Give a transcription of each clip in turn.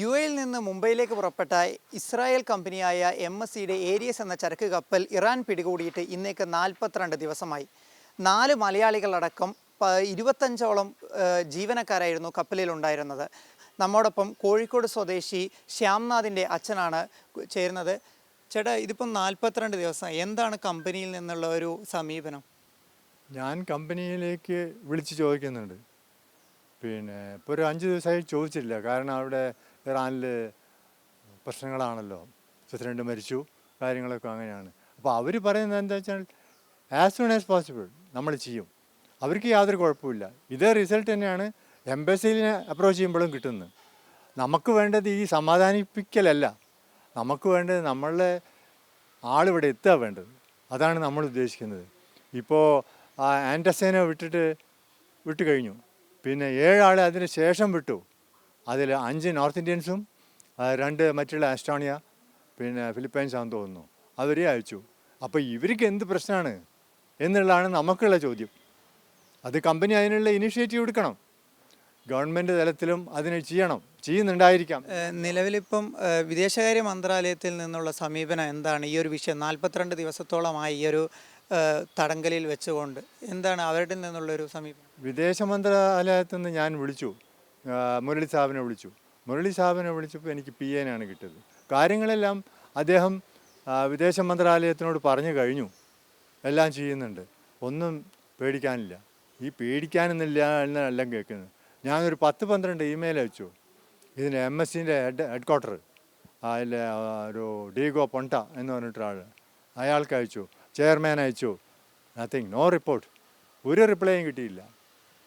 U എയിൽ നിന്ന് മുംബൈയിലേക്ക് പുറപ്പെട്ട ഇസ്രായേൽ കമ്പനിയായ എം എസ് സിയുടെ ഏരിയസ് എന്ന ചരക്ക് കപ്പൽ ഇറാൻ പിടികൂടിയിട്ട് ഇന്നേക്ക് നാൽപ്പത്തിരണ്ട് ദിവസമായി. നാല് മലയാളികളടക്കം ഇരുപത്തഞ്ചോളം ജീവനക്കാരായിരുന്നു കപ്പലിലുണ്ടായിരുന്നത്. നമ്മോടൊപ്പം കോഴിക്കോട് സ്വദേശി ശ്യാംനാഥിന്റെ അച്ഛനാണ് ചേരുന്നത്. ചേട്ടാ ഇതിപ്പം നാൽപ്പത്തിരണ്ട് ദിവസം എന്താണ് കമ്പനിയിൽ നിന്നുള്ള ഒരു സമീപനം? ഞാൻ കമ്പനിയിലേക്ക് വിളിച്ച് ചോദിക്കുന്നുണ്ട്. പിന്നെ ഇപ്പോൾ ഒരു അഞ്ച് ദിവസമായി ചോദിച്ചില്ല കാരണം അവിടെ ഇറാനിൽ പ്രശ്നങ്ങളാണല്ലോ. പ്രസിഡന്റ് മരിച്ചു കാര്യങ്ങളൊക്കെ അങ്ങനെയാണ്. അപ്പോൾ അവർ പറയുന്നത് എന്താ വെച്ചാൽ ആസ് സൂൺ ആസ് പോസിബിൾ നമ്മൾ ചെയ്യും. അവർക്ക് യാതൊരു കുഴപ്പമില്ല ഇതേ റിസൾട്ട് തന്നെയാണ് എംബസിനെ അപ്രോച്ച് ചെയ്യുമ്പോഴും കിട്ടുന്നത്. നമുക്ക് വേണ്ടത് ഈ സമാധാനിപ്പിക്കലല്ല. നമുക്ക് വേണ്ടത് നമ്മളുടെ ആളിവിടെ എത്തുക വേണ്ടത്. അതാണ് നമ്മൾ ഉദ്ദേശിക്കുന്നത്. ഇപ്പോൾ ആ ആൻഡസേനെ വിട്ടിട്ട് വിട്ടു കഴിഞ്ഞു പിന്നെ ഏഴാളെ അതിന് ശേഷം വിട്ടു. അതിൽ അഞ്ച് നോർത്ത് ഇന്ത്യൻസും രണ്ട് മറ്റുള്ള ആസ്റ്റോണിയ പിന്നെ ഫിലിപ്പൈൻസ് ആണെന്ന് തോന്നുന്നു. അവരെ അയച്ചു. അപ്പോൾ ഇവർക്ക് എന്ത് പ്രശ്നമാണ് എന്നുള്ളതാണ് നമുക്കുള്ള ചോദ്യം. അത് കമ്പനി അതിനുള്ള ഇനിഷ്യേറ്റീവ് എടുക്കണം. ഗവൺമെന്റ് തലത്തിലും അതിന് ചെയ്യണം. ചെയ്യുന്നുണ്ടായിരിക്കാം. നിലവിലിപ്പം വിദേശകാര്യ മന്ത്രാലയത്തിൽ നിന്നുള്ള സമീപനം എന്താണ്? ഈ ഒരു വിഷയം നാൽപ്പത്തിരണ്ട് ദിവസത്തോളമായി ഈ ഒരു തടങ്കലിൽ വെച്ചുകൊണ്ട് എന്താണ് അവരുടെ നിന്നുള്ളൊരു സമീപനം? വിദേശ മന്ത്രാലയത്തിൽ നിന്ന് ഞാൻ വിളിച്ചു. മുരളി സാബിനെ വിളിച്ചു. മുരളി സാബിനെ വിളിച്ചപ്പോൾ എനിക്ക് പി എനാണ് കിട്ടിയത്. കാര്യങ്ങളെല്ലാം അദ്ദേഹം വിദേശ മന്ത്രാലയത്തിനോട് പറഞ്ഞു കഴിഞ്ഞു. എല്ലാം ചെയ്യുന്നുണ്ട്. ഒന്നും പേടിക്കാനില്ല. ഈ പേടിക്കാനൊന്നില്ല എന്നെല്ലാം കേൾക്കുന്നത്. ഞാനൊരു പത്ത് പന്ത്രണ്ട് ഇമെയിൽ അയച്ചു. ഇതിന് എം എസ് സിന്റെ ഹെഡ് ഹെഡ് ക്വാർട്ടർ അതിലെ ഒരു ഡീഗോ പൊണ്ട എന്ന് പറഞ്ഞിട്ടൊരാൾ അയാൾക്ക് അയച്ചു. ചെയർമാൻ അയച്ചു. നത്തിങ് നോ റിപ്പോർട്ട് ഒരു റിപ്ലൈയും കിട്ടിയില്ല.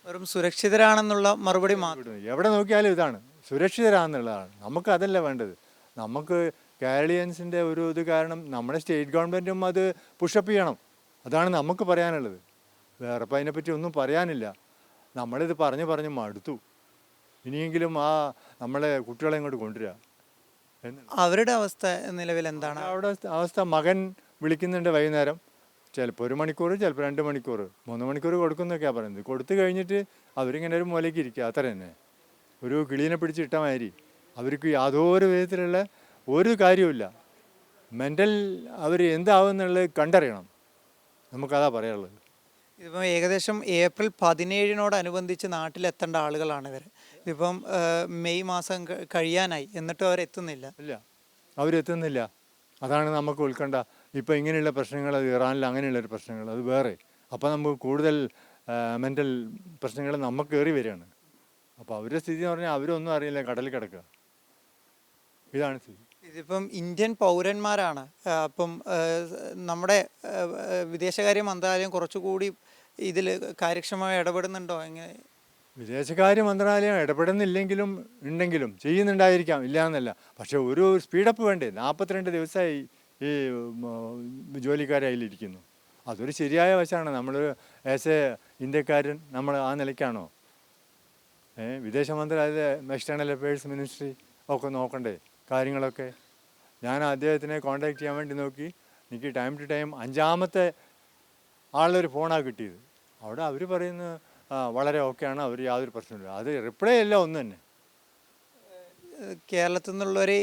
വെറും സുരക്ഷിതരാണെന്നുള്ള മറുപടി മാത്രം എവിടെ നോക്കിയാലും ഇതാണ്. സുരക്ഷിതരാണെന്നുള്ളതാണ്. നമുക്ക് അതല്ല വേണ്ടത്. നമുക്ക് കേരളീയൻസിന്റെ ഒരു ഇത് കാരണം നമ്മുടെ സ്റ്റേറ്റ് ഗവൺമെന്റും അത് പുഷപ്പ് ചെയ്യണം. അതാണ് നമുക്ക് പറയാനുള്ളത്. വേറെ ഇപ്പം അതിനെപ്പറ്റി ഒന്നും പറയാനില്ല. നമ്മളിത് പറഞ്ഞ് പറഞ്ഞ് മടുത്തു. ഇനിയെങ്കിലും ആ നമ്മളെ കുട്ടികളെ ഇങ്ങോട്ട് കൊണ്ടുവരിക. അവരുടെ അവസ്ഥ നിലവിൽ എന്താണ് അവരുടെ അവസ്ഥ മകൻ വിളിക്കുന്നുണ്ട് വൈകുന്നേരം. ചിലപ്പോൾ ഒരു മണിക്കൂർ ചിലപ്പോൾ രണ്ട് മണിക്കൂർ മൂന്ന് മണിക്കൂർ കൊടുക്കുന്നൊക്കെയാണ് പറയുന്നത്. കൊടുത്തു കഴിഞ്ഞിട്ട് അവരിങ്ങനെ ഒരു മൂലയ്ക്ക് ഇരിക്കുക അത്ര തന്നെ. ഒരു കിളീനെ പിടിച്ചിട്ട മാതിരി. അവർക്ക് യാതൊരു വിധത്തിലുള്ള ഒരു കാര്യവുമില്ല മെന്റൽ അവർ എന്താവും എന്നുള്ളത് കണ്ടറിയണം. നമുക്കതാ പറയാനുള്ളത്. ഇതിപ്പം ഏകദേശം ഏപ്രിൽ പതിനേഴിനോടനുബന്ധിച്ച് നാട്ടിലെത്തേണ്ട ആളുകളാണ് ഇവർ ഇതിപ്പം മെയ് മാസം കഴിയാനായി. എന്നിട്ടും അവരെത്തുന്നില്ല. ഇല്ല. അവരെത്തുന്നില്ല. അതാണ് നമുക്ക് ഉൾക്കണ്ട ഇപ്പോൾ ഇങ്ങനെയുള്ള പ്രശ്നങ്ങൾ അത് ഇറാനിൽ അങ്ങനെയുള്ളൊരു പ്രശ്നങ്ങൾ അത് വേറെ. അപ്പോൾ നമുക്ക് കൂടുതൽ മെന്റൽ പ്രശ്നങ്ങൾ നമുക്ക് കയറി വരികയാണ്. അപ്പോൾ അവരുടെ സ്ഥിതി എന്ന് പറഞ്ഞാൽ അവരൊന്നും അറിയില്ല കടലിൽ കിടക്കുക. ഇതാണ് സ്ഥിതി. ഇതിപ്പം ഇന്ത്യൻ പൗരന്മാരാണ്. അപ്പം നമ്മുടെ വിദേശകാര്യ മന്ത്രാലയം കുറച്ചുകൂടി ഇതിൽ കാര്യക്ഷമമായി ഇടപെടുന്നുണ്ടോ? എങ്ങനെ? വിദേശകാര്യ മന്ത്രാലയം ഇടപെടുന്നില്ലെങ്കിലും ഉണ്ടെങ്കിലും ചെയ്യുന്നുണ്ടായിരിക്കാം ഇല്ല എന്നല്ല പക്ഷേ ഒരു സ്പീഡപ്പ് വേണ്ടേ? നാൽപ്പത്തിരണ്ട് ദിവസമായി ഈ ജോലിക്കാരായിരിക്കുന്നു അതൊരു ശരിയായ വശമാണ്. നമ്മളൊരു ആസ് എ ഇന്ത്യക്കാരൻ നമ്മൾ ആ നിലയ്ക്കാണോ? വിദേശ അതായത് എക്സ്റ്റേണൽ അഫയേഴ്സ് മിനിസ്ട്രി ഒക്കെ നോക്കണ്ടേ? കാര്യങ്ങളൊക്കെ. ഞാൻ അദ്ദേഹത്തിനെ കോൺടാക്ട് ചെയ്യാൻ വേണ്ടി നോക്കി. എനിക്ക് ടൈം ടു ടൈം അഞ്ചാമത്തെ ആളൊരു ഫോണാണ് കിട്ടിയത്. അവിടെ അവർ പറയുന്നത് വളരെ ഓക്കെയാണ് അവർ യാതൊരു പ്രശ്നമില്ല അത് റിപ്ലൈ അല്ല ഒന്ന് തന്നെ. കേരളത്തിൽ നിന്നുള്ളൊരു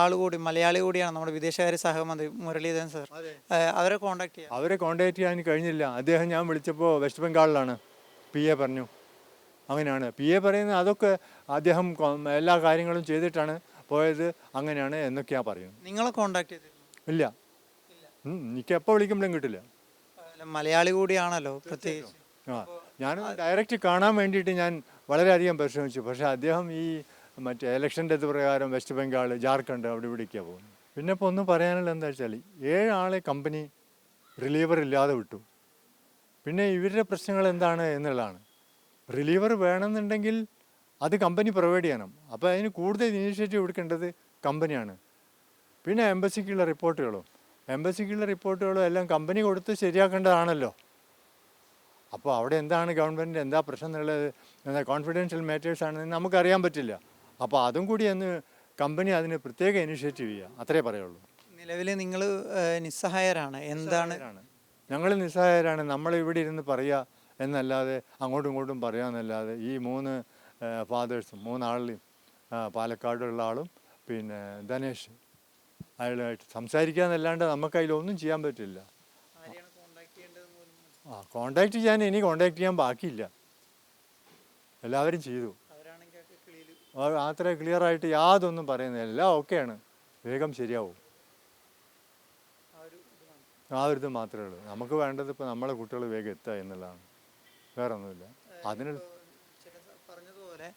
ആൾ കൂടി മലയാളി കൂടിയാണ് നമ്മുടെ വിദേശകാര്യ സഹമന്ത്രി മുരളീധരൻ സർ. അവരെ കോണ്ടാക്ട് ചെയ്യാം. അവരെ കോൺടാക്ട് ചെയ്യാൻ കഴിഞ്ഞില്ല. അദ്ദേഹം ഞാൻ വിളിച്ചപ്പോൾ വെസ്റ്റ് ബംഗാളിലാണ് പി എ പറഞ്ഞു. അങ്ങനെയാണ്. പി എ പറയുന്നത് അതൊക്കെ അദ്ദേഹം എല്ലാ കാര്യങ്ങളും ചെയ്തിട്ടാണ് പോയത്. അങ്ങനെയാണ് എന്നൊക്കെയാ പറയുന്നത്. നിങ്ങളെ കോണ്ടാക്ട് ചെയ്തിരുന്നു? ഇല്ല. എനിക്ക് എപ്പോൾ വിളിക്കുമ്പോഴും കിട്ടില്ല. മലയാളി കൂടിയാണല്ലോ പ്രത്യേകിച്ച്. ആ ഞാൻ ഡയറക്റ്റ് കാണാൻ വേണ്ടിയിട്ട് ഞാൻ വളരെയധികം പരിശ്രമിച്ചു. പക്ഷേ അദ്ദേഹം ഈ മറ്റേ ഇലക്ഷന്റെ ഇത് പ്രകാരം വെസ്റ്റ് ബംഗാൾ ജാർഖണ്ഡ് അവിടെ ഇവിടേക്കാണ് പോകുന്നത്. പിന്നെ ഇപ്പോൾ ഒന്നും പറയാനുള്ള എന്താ വെച്ചാൽ ഏഴാളെ കമ്പനി റിലീവർ ഇല്ലാതെ വിട്ടു. പിന്നെ ഇവരുടെ പ്രശ്നങ്ങൾ എന്താണ് എന്നുള്ളതാണ്. റിലീവർ വേണമെന്നുണ്ടെങ്കിൽ അത് കമ്പനി പ്രൊവൈഡ് ചെയ്യണം. അപ്പോൾ അതിന് കൂടുതൽ ഇനീഷ്യേറ്റീവ് എടുക്കേണ്ടത് കമ്പനിയാണ് പിന്നെ എംബസിക്കുള്ള റിപ്പോർട്ടുകളും? എംബസിക്കുള്ള റിപ്പോർട്ടുകളും എല്ലാം കമ്പനി കൊടുത്ത് ശരിയാക്കേണ്ടതാണല്ലോ. അപ്പോൾ അവിടെ എന്താണ് ഗവൺമെന്റ് എന്താ പ്രശ്നം എന്നുള്ളത് എന്താ കോൺഫിഡൻഷ്യൽ മാറ്റേഴ്സ് ആണെന്ന് നമുക്കറിയാൻ പറ്റില്ല. അപ്പോൾ അതും കൂടി ഒന്ന് കമ്പനി അതിന് പ്രത്യേക ഇനിഷ്യേറ്റീവ് ചെയ്യുക അത്രേ പറയുള്ളൂ. നിലവിൽ നിങ്ങൾ നിസ്സഹായരാണ്. എന്താണ്? ഞങ്ങൾ നിസ്സഹായരാണ്. നമ്മൾ ഇവിടെ ഇരുന്ന് പറയുക എന്നല്ലാതെ അങ്ങോട്ടും ഇങ്ങോട്ടും പറയാമെന്നല്ലാതെ ഈ മൂന്ന് ഫാദേഴ്സും മൂന്നാളിലെയും പാലക്കാടുള്ള ആളും പിന്നെ ധനേഷ് അയാളുമായിട്ട് സംസാരിക്കാന്നല്ലാണ്ട് നമുക്ക് അതിലൊന്നും ചെയ്യാൻ പറ്റില്ല. ആ കോണ്ടാക്ട് ചെയ്യാൻ ഇനി കോണ്ടാക്ട് ചെയ്യാൻ ബാക്കിയില്ല. എല്ലാവരും ചെയ്തു. അത്ര ക്ലിയർ ആയിട്ട് യാതൊന്നും പറയുന്നില്ല എല്ലാം ഓക്കെയാണ്. വേഗം ശരിയാവും. ആ ഒരു ഇത് മാത്രമേ ഉള്ളൂ. നമുക്ക് വേണ്ടത് ഇപ്പോൾ നമ്മളെ കുട്ടികൾ വേഗം എത്തുക എന്നുള്ളതാണ്. വേറെ ഒന്നുമില്ല അതിന് പറഞ്ഞതുപോലെ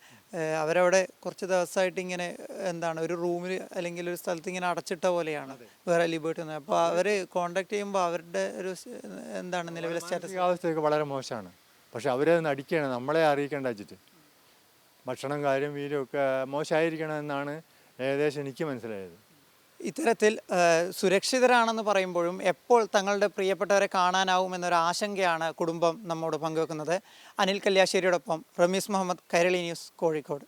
അവരവിടെ കുറച്ച് ദിവസമായിട്ട് ഇങ്ങനെ എന്താണ് ഒരു റൂമിൽ അല്ലെങ്കിൽ ഒരു സ്ഥലത്ത് ഇങ്ങനെ അടച്ചിട്ട പോലെയാണ്. വേറെ ലിബേർട്ടി അപ്പോൾ അവർ കോണ്ടാക്ട് ചെയ്യുമ്പോൾ അവരുടെ ഒരു എന്താണ് നിലവിലെ സ്റ്റാറ്റസ്? അവസ്ഥയൊക്കെ വളരെ മോശമാണ്. പക്ഷെ അവരത് നടിക്കുകയാണ്. നമ്മളെ അറിയിക്കേണ്ട വെച്ചിട്ട്. ഭക്ഷണം കാര്യം വീരും ഒക്കെ മോശമായിരിക്കണം എന്നാണ് ഏകദേശം എനിക്ക് മനസ്സിലായത്. ഇത്തരത്തിൽ സുരക്ഷിതരാണെന്ന് പറയുമ്പോഴും എപ്പോൾ തങ്ങളുടെ പ്രിയപ്പെട്ടവരെ കാണാനാവും എന്നൊരു ആശങ്കയാണ് കുടുംബം നമ്മോട് പങ്കുവെക്കുന്നത്. അനിൽ കല്യാശ്ശേരിയോടൊപ്പം റമീസ് മുഹമ്മദ് കൈരളി ന്യൂസ് കോഴിക്കോട്.